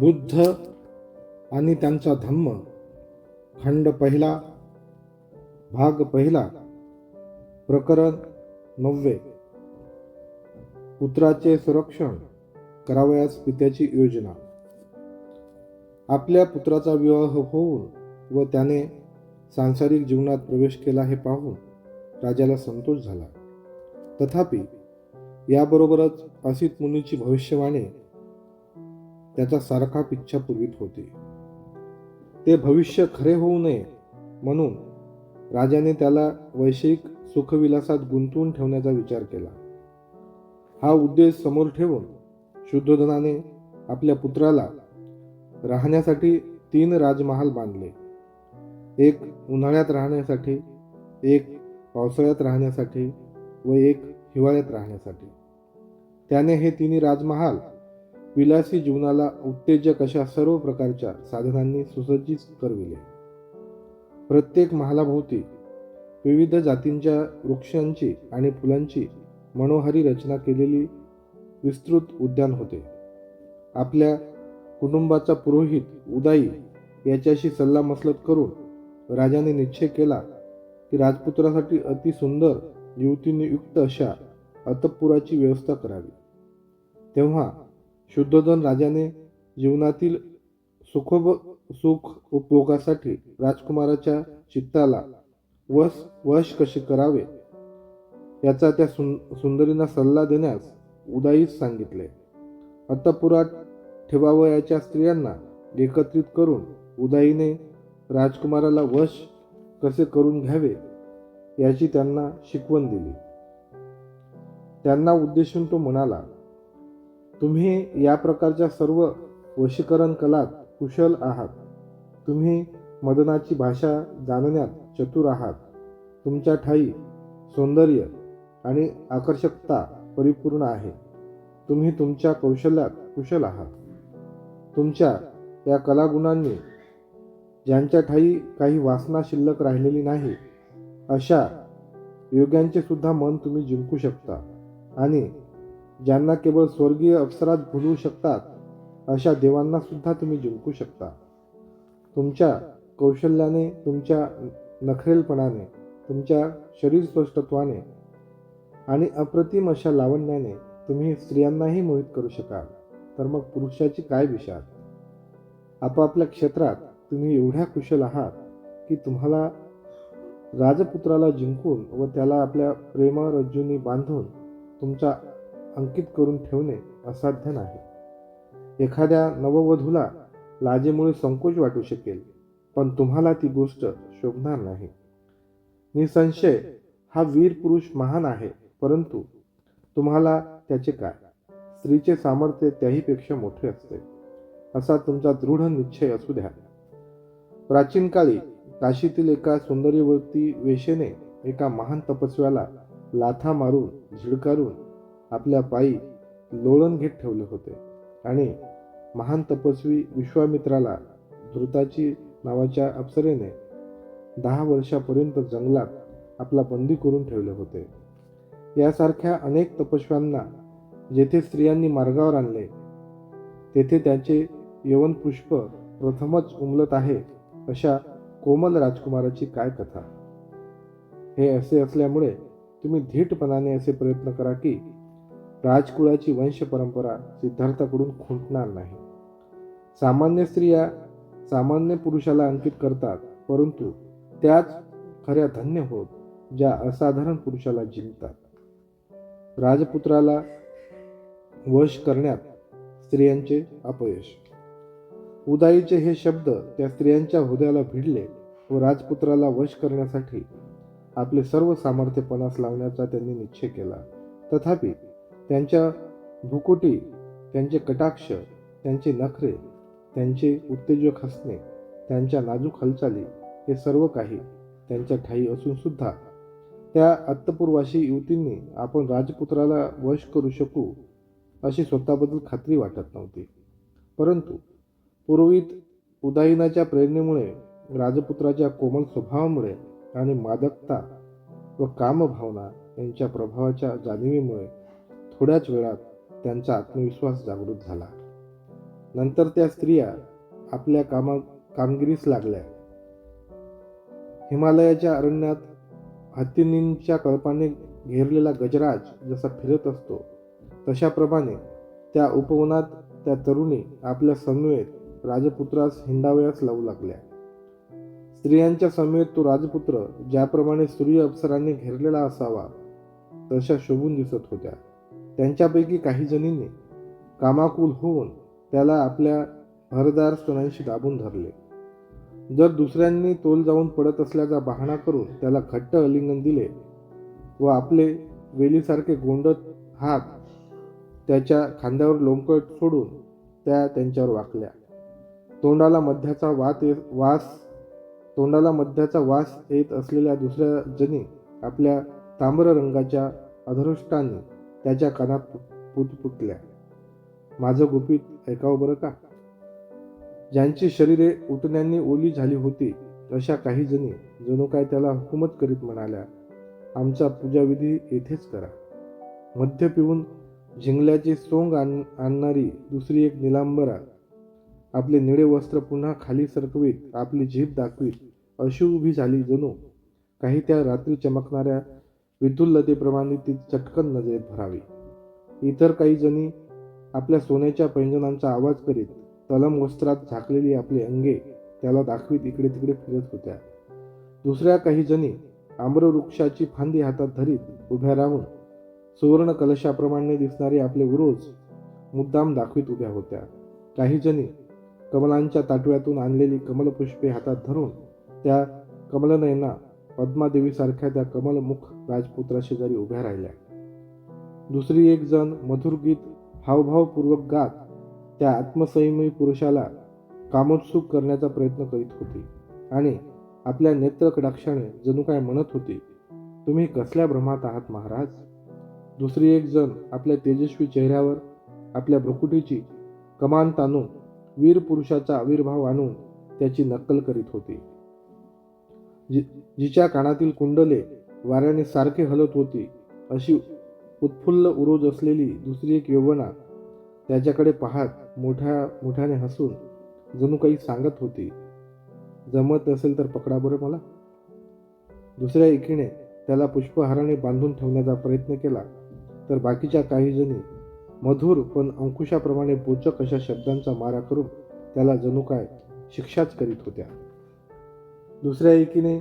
बुद्ध आणि त्यांचा धम्म. खंड पहिला भाग पहिला प्रकरण नववे. पुत्राचे संरक्षण करावयास पित्याची योजना. आपल्या पुत्राचा विवाह होऊन व त्याने सांसारिक जीवनात प्रवेश केला हे पाहून राजाला संतोष झाला. तथापि याबरोबरच असित मुनीची भविष्यवाणी त्याचा सारखा पिच्छा पुरवीत होती. ते भविष्य खरे होऊ नये म्हणून राजाने त्याला वैश्विक सुखविलासात गुंतवून ठेवण्याचा विचार केला. हा उद्देश समोर ठेवून शुद्धोधनाने आपल्या पुत्राला राहण्यासाठी तीन राजमहाल बांधले. एक उन्हाळ्यात राहण्यासाठी एक पावसाळ्यात राहण्यासाठी व एक हिवाळ्यात राहण्यासाठी. त्याने हे तिन्ही राजमहाल विलासी जीवनाला उत्तेजक अशा सर्व प्रकारच्या साधनांनी सुसज्जित करविले. प्रत्येक महालाभोवती विविध जातींच्या वृक्षांची आणि फुलांची मनोहारी रचना केलेली विस्तृत उद्यान होते. आपल्या कुटुंबाचा पुरोहित उदाई याच्याशी सल्लामसलत करून राजाने निश्चय केला की राजपुत्रासाठी अति सुंदर युवतीने युक्त अशा अतपुराची व्यवस्था करावी. तेव्हा शुद्धोधन राजाने जीवनातील सुखोब सुख उपभोगासाठी राजकुमाराच्या चित्ताला वश वश कसे करावे? याचा त्या सुं सुंदरींना सल्ला देण्यास उदाईच सांगितले. अत्तपुरात ठेवावयाच्या स्त्रियांना एकत्रित करून उदाईने राजकुमाराला वश कसे करून घ्यावे याची त्यांना शिकवण दिली. त्यांना उद्देशून तो म्हणाला तुम्ही या प्रकारच्या सर्व वशीकरण कलात कुशल आहात. तुम्ही मदनाची भाषा जाणण्यात चतुर आहात. तुमच्या ठाई सौंदर्य आणि आकर्षकता परिपूर्ण आहे. तुम्ही तुमच्या कौशल्यात कुशल आहात. तुमच्या या कलागुणांनी ज्यांच्या ठाई काही वासना शिल्लक राहिलेली नाही अशा योग्यांचे सुद्धा मन तुम्ही जिंकू शकता आणि ज्यांना केवळ स्वर्गीय अप्सरात भुलवू शकतात अशा देवांना सुद्धा तुम्ही जिंकू शकता. तुमच्या कौशल्याने तुमच्या नखरेलपणाने तुमच्या शरीर स्पष्टत्वाने आणि अप्रतिम अशा लावण्याने तुम्ही स्त्रियांनाही मोहित करू शकाल. तर मग पुरुषाची काय विषाद आपापल्या क्षेत्रात तुम्ही एवढ्या कुशल आहात की तुम्हाला राजपुत्राला जिंकून व त्याला आपल्या प्रेमरज्जूंनी बांधून तुमचा अंकित करून ठेवणे असाध्य नाही. एखाद्या नववधूला लाजेमुळे संकोच वाटू शकेल पण तुम्हाला ती गोष्ट शोभणार नाही. निसंशय हा वीर पुरुष महान आहे परंतु तुम्हाला त्याचे काय? स्त्रीचे सामर्थ्य त्याहीपेक्षा मोठे असते. असा तुमचा दृढ निश्चय असू द्या. प्राचीन काळी काशीतील एका सौंदर्यवती वेशेने एका महान तपस्व्याला लाथा मारून झिडकारून आपल्या पायी लोळण घेत ठेवले होते. आणि महान तपस्वी विश्वामित्राला धृताची नावाच्या अप्सरेने दहा वर्षापर्यंत जंगलात आपला बंदी करून ठेवले होते. यासारख्या अनेक तपस्व्यांना जेथे स्त्रियांनी मार्गावर आणले तेथे त्याचे यवन पुष्प प्रथमच उमलत आहे अशा कोमल राजकुमाराची काय कथा? हे असे असल्यामुळे तुम्ही धीटपणाने असे प्रयत्न करा की राजकुळाची वंश परंपरा सिद्धार्थाकडून खुंटणार नाही. सामान्य स्त्रिया सामान्य पुरुषाला अंकित करतात परंतु त्याच खऱ्या धन्य होत ज्या असाधारण पुरुषाला जिंकतात. राजपुत्राला वश करण्यात स्त्रियांचे अपयश. उदाईचे हे शब्द त्या स्त्रियांच्या हृदयाला भिडले व राजपुत्राला वश करण्यासाठी आपले सर्व सामर्थ्य पणास लावण्याचा त्यांनी निश्चय केला. तथापि त्यांच्या भुकुटी त्यांचे कटाक्ष त्यांचे नखरे त्यांचे उत्तेजक हसणे त्यांच्या नाजूक हालचाली हे सर्व काही त्यांच्या ठाई असून सुद्धा त्या अत्तपूर्वाशी युवतींनी आपण राजपुत्राला वश करू शकू अशी स्वतःबद्दल खात्री वाटत नव्हती. परंतु पुरोहित उदायनाच्या प्रेरणेमुळे राजपुत्राच्या कोमल स्वभावामुळे आणि मादकता व कामभावना यांच्या प्रभावाच्या जाणिवेमुळे थोड्याच वेळात त्यांचा आत्मविश्वास जागृत झाला. नंतर त्या स्त्रिया आपल्या कामा कामगिरीस लागल्या. हिमालयाच्या अरण्यात हत्तींच्या कळपाने घेरलेला गजराज जसा फिरत असतो तशाप्रमाणे त्या उपवनात त्या तरुणी आपल्या समवेत राजपुत्रास हिंडावयास लावू लागल्या. स्त्रियांच्या समवेत तो राजपुत्र ज्याप्रमाणे सूर्य अप्सरांनी घेरलेला असावा तशा शोभून दिसत होत्या. त्यांच्यापैकी काही जणींनी कामाकुल होऊन त्याला आपल्या भरदार स्तनांशी दाबून धरले. जर दुसऱ्यांनी तोल जाऊन पडत असल्याचा बहाणा करून त्याला घट्ट अलिंगन दिले व आपले वेलीसारखे गोंडत हात त्याच्या खांद्यावर लोंबकट सोडून त्या त्यांच्यावर वाकल्या. तोंडाला मध्याचा वात ये- वास तोंडाला मध्याचा वास येत असलेल्या दुसऱ्या जणी आपल्या तांबर रंगाच्या अधृष्टांनी त्याच्या कानात पुटपुटल्या माझं गुपित ऐकावं बरं का? ज्यांची शरीरे उठण्यांनी ओली झाली होती अशा काही जणी जणू काय त्याला हुकूमत करीत म्हणाल्या आमचा पूजाविधी येथेच करा. मद्य पिऊन झिंगल्याचे सोंग आण आणणारी दुसरी एक निलांबरा आपले निळे वस्त्र पुन्हा खाली सरकवीत आपली जीभ दाखवीत. अशी उभी झाली जणू. काही त्या रात्री चमकणाऱ्या विद्युल्लतेप्रमाणे ती चटकन नजरेत भरावी. इतर काही जणी आपल्या सोन्याच्या पैंजणांचा आवाज करीत तलम वस्त्रात झाकलेली आपली अंगे त्याला दाखवीत इकडे तिकडे फिरत होत्या. दुसऱ्या काही जणी आम्रवृक्षाची फांदी हातात धरीत उभ्या राहून सुवर्ण कलशाप्रमाणे दिसणारे आपले उरोज मुद्दाम दाखवीत उभ्या होत्या. काही जणी कमलांच्या ताटव्यातून आणलेली कमलपुष्पे हातात धरून त्या कमलनयना पद्मादेवीसारख्या त्या कमलमुख राजपुत्राशेजारी उभ्या राहिल्या. दुसरी एक जण मधुर गीत हावभावपूर्वक गात त्या आत्मसंयमी पुरुषाला कामोत्सुक करण्याचा प्रयत्न करीत होती आणि आपल्या नेत्रकडाक्षाने जणू काय म्हणत होती तुम्ही कसल्या भ्रमात आहात महाराज? दुसरी एक जण आपल्या तेजस्वी चेहऱ्यावर आपल्या भ्रुकुटीची कमान ताणून वीर पुरुषाचा आविर्भाव आणून त्याची नक्कल करीत होती. जि जिच्या कानातील कुंडले वाऱ्याने सारखे हलत होती अशी उत्फुल्ल उरोज असलेली दुसरी एक यवना त्याच्याकडे पाहत मोठ्या मोठ्याने हसून जणू काही सांगत होती. जमत असेल तर पकडा बरं मला. दुसऱ्या एकीने त्याला पुष्पहाराने बांधून ठेवण्याचा प्रयत्न केला तर बाकीच्या काही जणी मधुर पण अंकुशाप्रमाणे बोचक अशा शब्दांचा मारा करून त्याला जणू काय शिक्षाच करीत होत्या. दुसऱ्या एकीने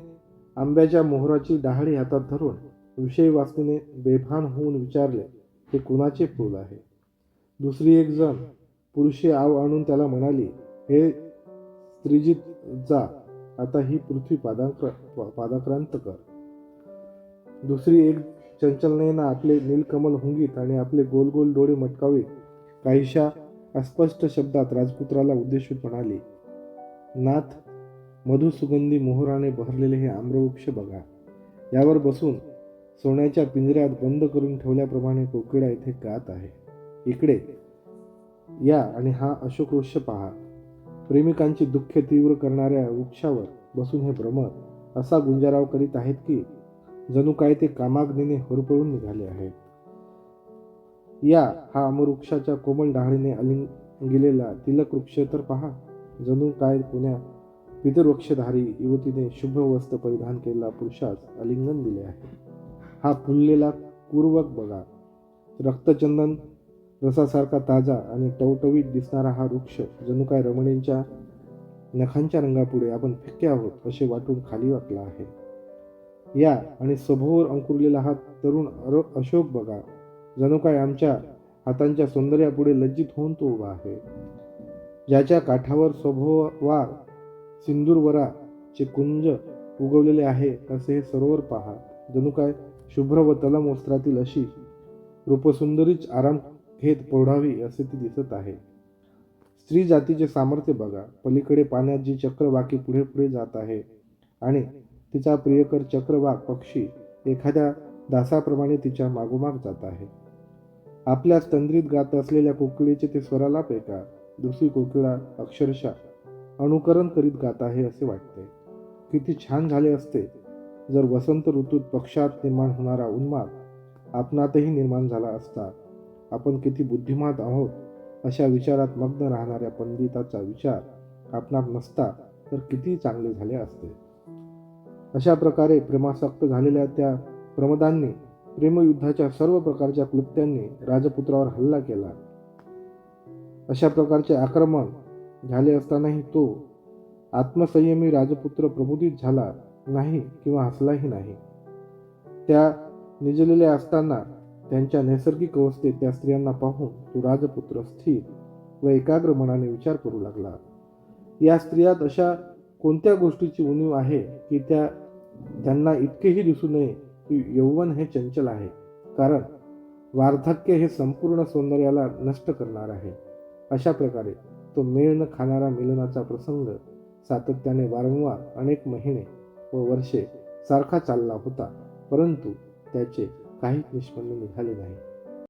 आंब्याच्या मोहराची डहाळी हातात धरून विषय वासनेने बेभान होऊन विचारले हे कुणाचे फूल आहे? दुसरी एक जण पुरुषी आव आणून त्याला म्हणाली हे स्त्रीजित जा आता ही पृथ्वी पादाक्र पादाक्रांत कर. दुसरी एक चंचलनेनं आपले नीलकमल हुंगीत आणि आपले गोल गोल डोळे मटकावीत काहीशा अस्पष्ट शब्दात राजपुत्राला उद्देशून म्हणाली नाथ मधुसुगंधी मोहराने बहरलेले हे आम्रवृक्ष बघा. यावर बसून सोन्याच्या पिंजऱ्यात बंद करून ठेवल्याप्रमाणे कोकिळा इथे गात आहे. इकडे या आणि हा अशोक वृक्ष पहा. प्रेमिकांची दुःखे तीव्र करणाऱ्या वृक्षावर बसून हे भ्रमर असा गुंजाराव करीत आहेत की जणू काय ते कामाग्नीने होरपळून निघाले आहेत. या हा अमरवृक्षाच्या कोमल डहाळीने अलिंगिलेला तिलक वृक्ष तर पहा. जणू काय पुण्या पितृवृक्षधारी युवतीने शुभ वस्त्र परिधान केलेला पुरुषास आलिंगन दिले आहे. हा फुललेला कुर्वक बघा. रक्तचंदन रसासारखा ताजा आणि टवटवीत दिसणारा हा वृक्ष जणू काय रमणींच्या नखांच्या रंगापुढे आपण फिक्के आहोत असे वाटून खाली वाकला आहे. या आणि सभोवर अंकुरलेला हा तरुण अरो अशोक बघा. जणू काय आमच्या हातांच्या सौंदर्यापुढे लज्जित होऊन तो उभा आहे. ज्याच्या काठावर सभोवार सिंदूरवराचे कुंज उगवलेले आहे. असे हे सरोवर पहा. जणू काय शुभ्र व तलम वस्त्रातील अशी रूपसुंदरीच आराम घेत पोढावी असे ती दिसत आहे. स्त्री जातीचे सामर्थ्य बघा. पलीकडे पाण्यात जी चक्रवाकी पुढे पुढे जात आहे आणि तिचा प्रियकर चक्रवाक पक्षी एखाद्या दासाप्रमाणे तिच्या मागोमाग जात आहे. आपल्या तंद्रीत गात असलेल्या कोकिळीचे ते स्वरालाप ऐका. दुसरी कोकिळा अक्षरशः अनुकरण करीत गात आहे असे वाटते. किती छान झाले असते जर वसंत ऋतूत पक्षात निर्माण होणारा उन्माद आपणातही निर्माण झाला असता. आपण किती बुद्धिमान आहोत अशा विचारात मग्न राहणाऱ्या पंडिताचा विचार आपणात नसता तर किती चांगले झाले असते. अशा प्रकारे प्रेमासक्त झालेल्या त्या प्रमदांनी प्रेमयुद्धाच्या सर्व प्रकारच्या क्लुप्त्यांनी राजपुत्रावर हल्ला केला. अशा प्रकारचे आक्रमण झाले असतानाही तो आत्मसंयमी राजपुत्र प्रबोधित झाला नाही किंवा हसलाही नाही. त्या निजलेल्या असताना त्यांच्या नैसर्गिक अवस्थेत त्या स्त्रियांना पाहून तो राजपुत्र स्थिर व एकाग्र मनाने विचार करू लागला. या स्त्रियात अशा कोणत्या गोष्टीची उणीव आहे की त्या त्यांना इतकेही दिसू नये की यौवन हे चंचल आहे? कारण वार्धक्य हे संपूर्ण सौंदर्याला नष्ट करणार आहे. अशा प्रकारे तो मेळ न खाणारा मिलनाचा प्रसंग सातत्याने वारंवार अनेक महिने व वर्षे सारखा चालला होता परंतु त्याचे काहीच निष्पन्न निघाले नाही.